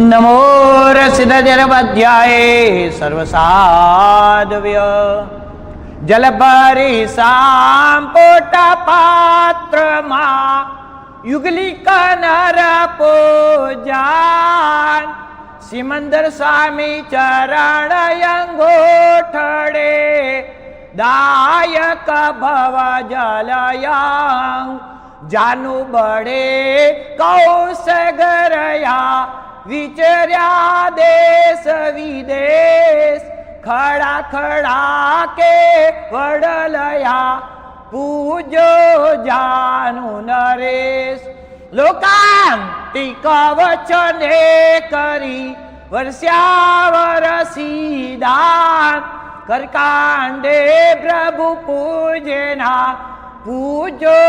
નમો રસિદજરમધ્યાય સર્વસાધવ્ય જલભરી સાંપોટ પાત્રમાં યુગલિક નર પૂજાન સિમંદર સ્વામી ચરણ અંગોઠડે દાયક વિચર્યા દેશ, વિદેશ, ખડા ખડા કે વડલયા પૂજો જાનુ નરેશ. લોકાંતિક વચને કરી વર્ષ્યા વરસીદાન કરકાંડે પ્રભુ પૂજના પૂજો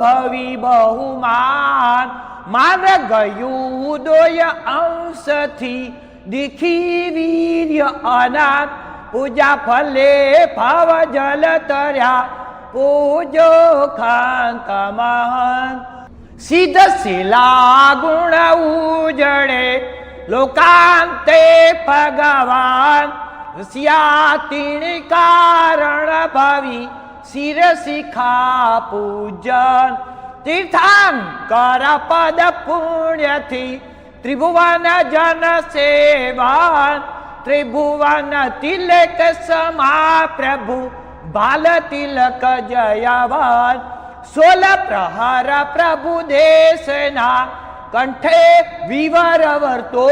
ભવી બહુમાન. માન ગયું ઉદય અંશથી દીખી વીર્ય અનાથ, પૂજા ફલે ભાવ જલ તર્યા, પૂજો ખાંત મહાન. સિદ્ધ શિલા ગુણ ઉજળે, લોકાંતે ભગવાન. સ્યાતિણી કારણ ભવી શિર શિખા પૂજન. તીર્થાંકર પદ પુણ્યથી ત્રિભુવન જન સેવાન. ત્રિભુવન તિલક સમા પ્રભુ બાલ તિલક જયાવાન. સોલ પ્રહાર પ્રભુ દેશના કંઠે વિવર વર્તો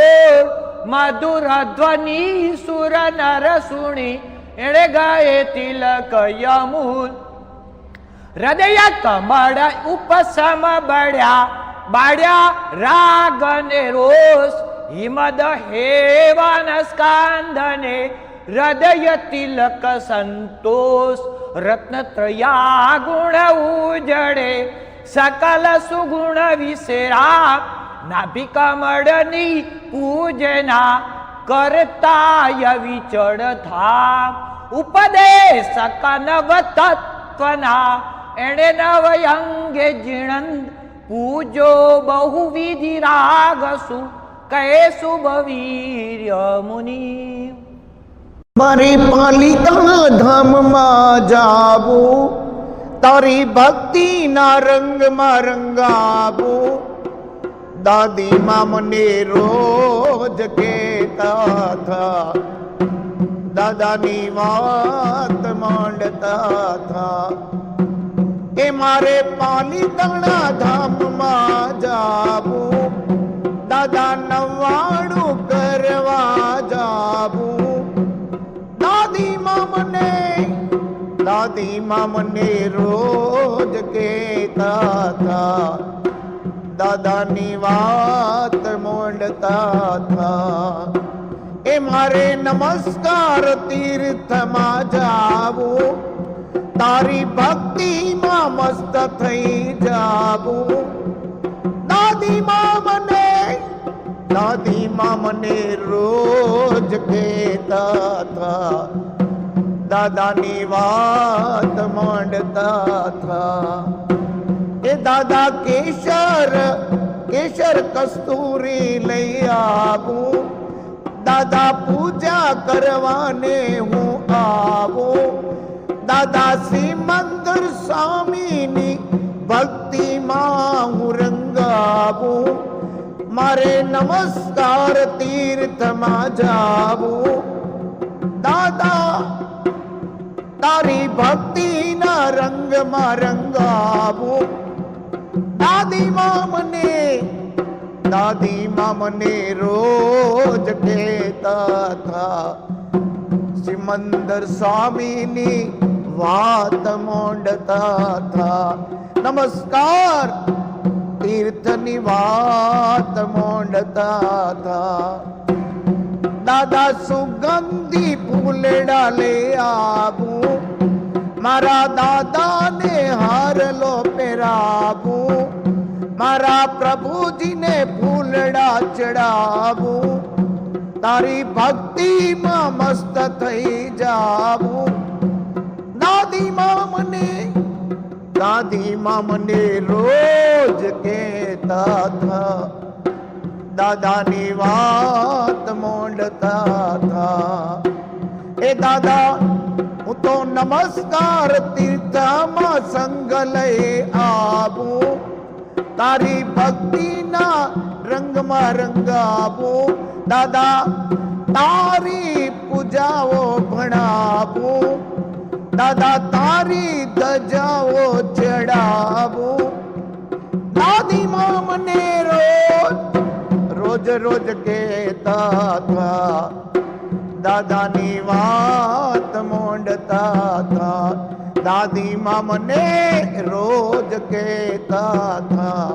મધુર ધ્વનિ સુર નર સુણી. એણે ગાયે તિલક યમુન હૃદય કમળ ઉપસમ બળ્યા, બાળ્યા રાગ ને રોષ, હિમદ હેવાન સ્કાંદને હૃદય તિલક સંતોષ રત્નત્રયા ગુણ ઉજળે, સકલ સુગુણ વિશેરા નાભી કમળની પૂજના કરતાય વિચળ થા. ઉપદેશ કનવ તત્વના એણે નવયંગે જીણંદ પૂજો બહુવિધિ રાગસુ, કહે શુભ વીર્ય મુનિ. મારે પાલિતા ધામમાં જાવું, તારી ભક્તિના રંગમાં રંગાવું. દાદીમાં મને રોજ કેતા થા, દાદાની વાત માંડતા થા. એ મારે પાલિતાણા ધામમાં જાવું. દાદા નવાણું કરવા જાવું. દાદીમાં મને દાદીમાં મને રોજ કેતા થા દાદાની વાત મોંડતા થા એ મારે નમસ્કાર તીર્થમાં જાવું. તારી ભક્તિમાં મસ્ત થઈ જાવું દાદીમાં મને દાદીમાં મને રોજ કહેતા હતા. દાદાની વાત માંડતા હતા. એ દાદા કેસર કેસર કસ્તુરી લઈ આવું. દાદા પૂજા કરવાને હું આવું. દાદા શ્રી મંદિર સ્વામીની ભક્તિમાં હું રંગાવું. મારે નમસ્કાર તીર્થમાં જાવું. દાદા, તારી ભક્તિના રંગમાં રંગાવું. દાદીમાં મને દાદીમાં મને રોજ કહેતા થા શ્રીમંદર સ્વામીની વાત મોંડતા થા નમસ્કાર. તીર્થની વાત મોંડતા થા દાદા સુગંધી ફૂલડા લે આવું મારા દાદાને હારલો પહેરાવું મારા પ્રભુજીને ફૂલડા ચડાવું તારી ભક્તિમાં મસ્ત થઈ જાવું દાદીમાં મને દાદીમાં મને રોજ કહેતા થા દાદાની વાત મોંડતા થા એ દાદા, હું તો નમસ્કાર તીર્થમાં સંગ લઈ આવું. તારી ભક્તિના રંગમાં રંગાવું દાદા, તારી પૂજાઓ ભણાવું. દાદા, તારી ધજાઓ ચડાવું. દાદીમાં મને રોજ રોજ રોજ કહેતા હતા. દાદાની વાત મોંડતા હતા. દાદીમાં મને રોજ કહેતા હતા.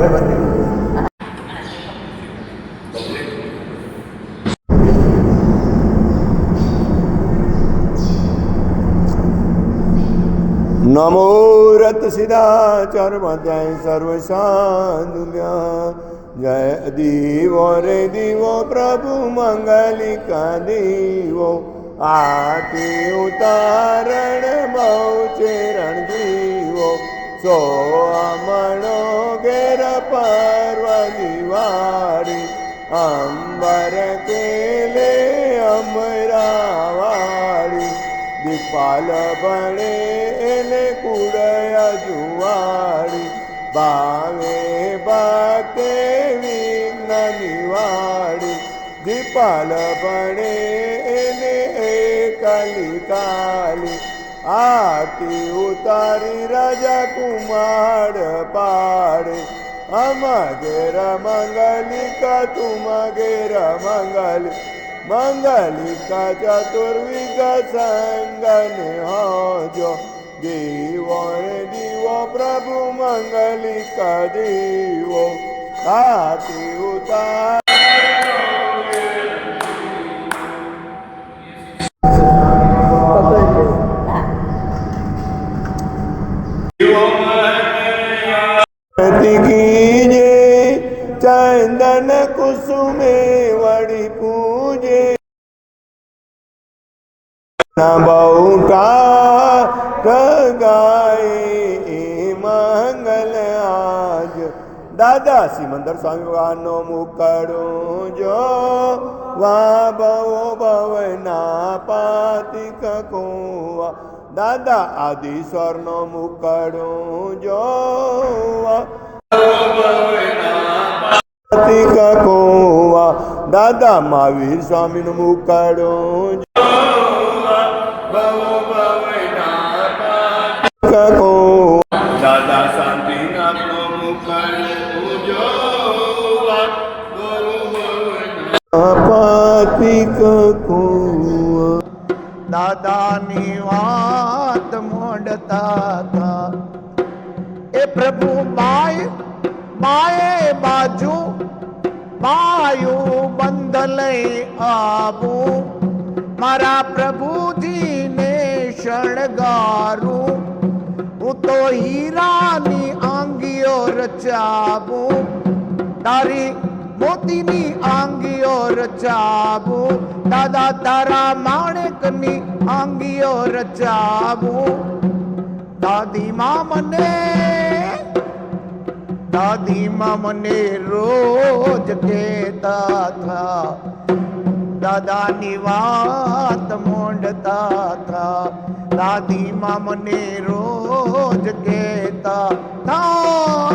નમો રત સિદ્ધાચાર માટે સર્વ સાધુમ્ય જય દીવો રે દીવો પ્રભુ મંગલિકા દીવો. આથી ઉતારણ બહુ ચેરણ દીવો सो अमणो गेरपर्वनिवारि अम्बर केले अमरावारि दिपाल दीपल बरेले कूरजुवाणि बहे बेवि न दिवाणि दिपाल बणेले ए कलिकाली એને કાલી કાલી આરતી ઉતારી રાજા કુમાર પાડે અમ ઘેર મંગલિકા તુમ ઘેર મંગલી મંગલિકા ચતુર્વિગ સંગન હોજો દીવો રે દીવો પ્રભુ મંગલિકા દીવો આરતી ઉતાર કીજે ચંદન કુસુમે વળી પૂજે. બહુટા ગાય મંગલ આજ. દાદા સિમંદર સ્વામી ભગવાનનો મુકડો જો વા ભવો ભવના પાતિક કોવા. દાદા આદિશ્વરનો મુકડો જો દાદા મહાવીર સ્વામી નું મુકાડો દાદા શાંતિ પાતિક લઈ આવું. મારા પ્રભુજીને શણગારું. હું તો હીરાની આંગીઓ રચાવું. તારી મોતીની આંગીઓ રચાવું. દાદા તારા માણેકની આંગીઓ રચાવું. દાદીમાં મને દાદીમાં મને રોજ કહેતા થા. દાદાની વાત મોંડતા થા. દાદીમાં મને રોજ કહેતા થા.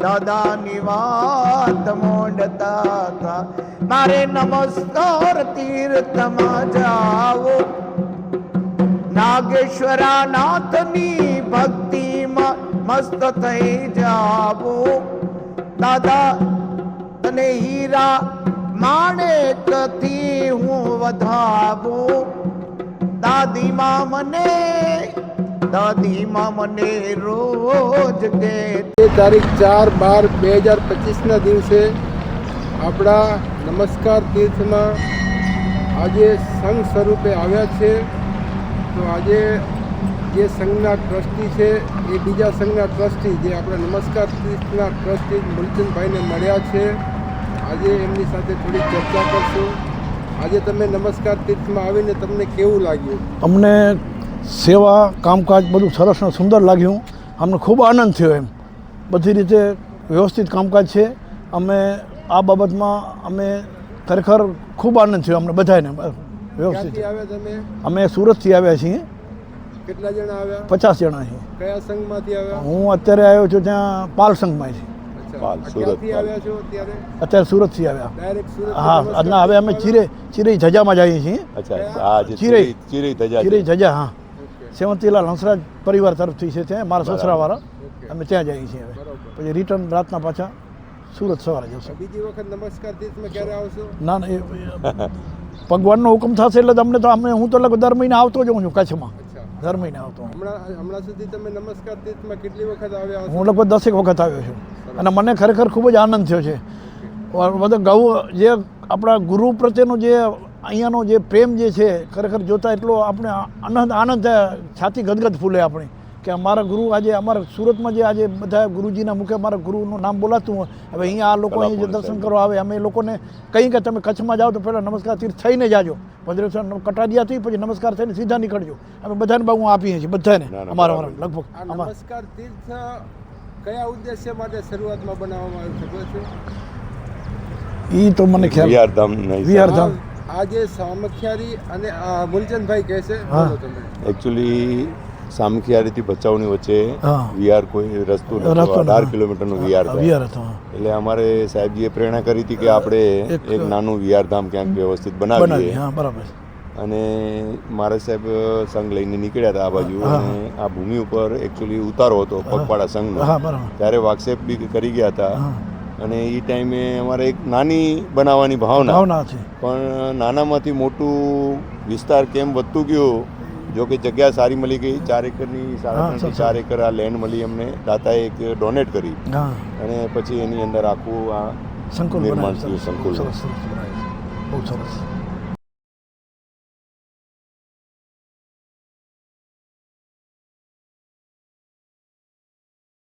દાદાની વાત મોંડતા થા. મારે નમસ્કાર તીર્થમાં જાવો. નાગેશ્વરા નાથની ભક્તિમાં મસ્ત થઈ જાવું. દાદા, તને હીરા માણેકથી હું વધાવું? દાદીમાં મને દાદીમાં મને રોજ કે તારીખ ચાર બાર બે હજાર પચીસના દિવસે આપણા નમસ્કાર તીર્થમાં આજે સંઘ સ્વરૂપે આવ્યા છે. તો આજે જે સંઘના ટ્રસ્ટી છે એ બીજા સંઘના ટ્રસ્ટી જે આપણા નમસ્કાર તીર્થના ટ્રસ્ટી મૂલચંદભાઈને મળ્યા છે. આજે એમની સાથે થોડી ચર્ચા કરશું. આજે તમે નમસ્કાર તીર્થમાં આવીને તમને કેવું લાગ્યું? અમને સેવા કામકાજ બધું સરસ અને સુંદર લાગ્યું. અમને ખૂબ આનંદ થયો એમ. બધી રીતે વ્યવસ્થિત કામકાજ છે. અમે આ બાબતમાં અમે ખરેખર ખૂબ આનંદ થયો અમને બધાને વ્યવસ્થિત. અમે સુરતથી આવ્યા છીએ. કેટલા જણા આવ્યા? પચાસ જણા છે. કયા સંઘમાંથી આવ્યા? હું અત્યારે આવ્યો છું ત્યાં પાલ સંઘમાં છે પાલ, સુરત, આવ્યા અત્યારે? અત્યારે સુરતથી આવ્યા. હા ના હવે અમે ચીરે ચિરે ધજામાં જઈએ છીએ. ચિરઈ ચિરઈ ધજા ચિરે છે. ધજા હા. સેવંતીલાલ હંસરાજ પરિવાર તરફથી છે ત્યાં મારા સસરાવાળા. અમે ત્યાં જઈએ છીએ હવે. પછી રિટર્ન રાતના પાછા સુરત સવારે જશું બીજી વખત નમસ્કાર તીર્થમાં ક્યારે આવશો? ના ના ભગવાનનો હુકમ થશે એટલે તમને તો અમે હું તો લગભગ દર મહિને આવતો જ છું કચ્છમાં. દર મહિને આવતો હમણાં હમણાં સુધી તમે નમસ્કાર તીર્થમાં કેટલી વખત આવ્યા હું લગભગ દસેક વખત આવ્યો છું. અને મને ખરેખર ખૂબ જ આનંદ થયો છે. બધો ગૌ જે આપણા ગુરુ પ્રત્યેનો જે અહીંયાનો જે પ્રેમ જે છે ખરેખર જોતા એટલો આપણે આનંદ આનંદ છાતી ગદગદ ફૂલે આપણી. કે અમારા ગુરુ આજે અમારા સુરતમાં જે આજે બધા ગુરુજીના મુખે અમારા ગુરુનું નામ બોલાતું હોય હવે અહીંયા આ લોકો અહીં જે દર્શન કરવા આવે અમે એ લોકોને કહીએ કે તમે કચ્છમાં જાઓ તો પહેલાં નમસ્કાર તીર્થ થઈને જાજો. ભદ્રેશ્વર કટારિયાથી પછી નમસ્કાર થઈને સીધા નીકળજો. અમે બધાને બહુ આપીએ છીએ બધાને. અમારા બરાબર. લગભગ. આ નમસ્કાર તીર્થ કયા ઉદ્દેશ્ય માટે શરૂઆતમાં બનાવવામાં આવ્યું છે એ તો મને ખ્યાલ વિહારધામ નહીં વિહાર- ધામ. આ- આ જે સામખિયારી અને મૂલચંદભાઈ કહે છે. તમે. એકચ્યુઅલી સામખિયારીથી ભચાઉની વચ્ચે વીઆર કોઈ રસ્તો અઢાર. કિલોમીટરનો વીઆર હતો એટલે અમારે સાહેબજીએ પ્રેરણા કરી હતી કે આપણે એક- નાનું નાનું ધામ ક્યાંક વ્યવસ્થિત બનાવી બનાવીએ અને મારા સાહેબ સંઘ લઈને નીકળ્યા હતા આ બાજુ અને આ ભૂમિ ઉપર એકચ્યુઅલી ઉતારો હતો પગપાળા સંઘનો. ત્યારે વાક્ષેપ બી કરી ગયા હતા. અને એ ટાઈમે અમારે એક નાની બનાવવાની ભાવના ભાવના પણ નાનામાંથી મોટું વિસ્તાર કેમ વધતું ગયું જો કે જગ્યા સારી મળી ગઈ. ચાર એકરની સાડા ત્રણથી ચાર એકર આ લેન્ડ મળી અમને. દાતાએ એક ડોનેટ કરી. અને પછી એની અંદર આખું આ સંકુલ નિર્માણ. થયું, સંકુલ. બહુ સરસ.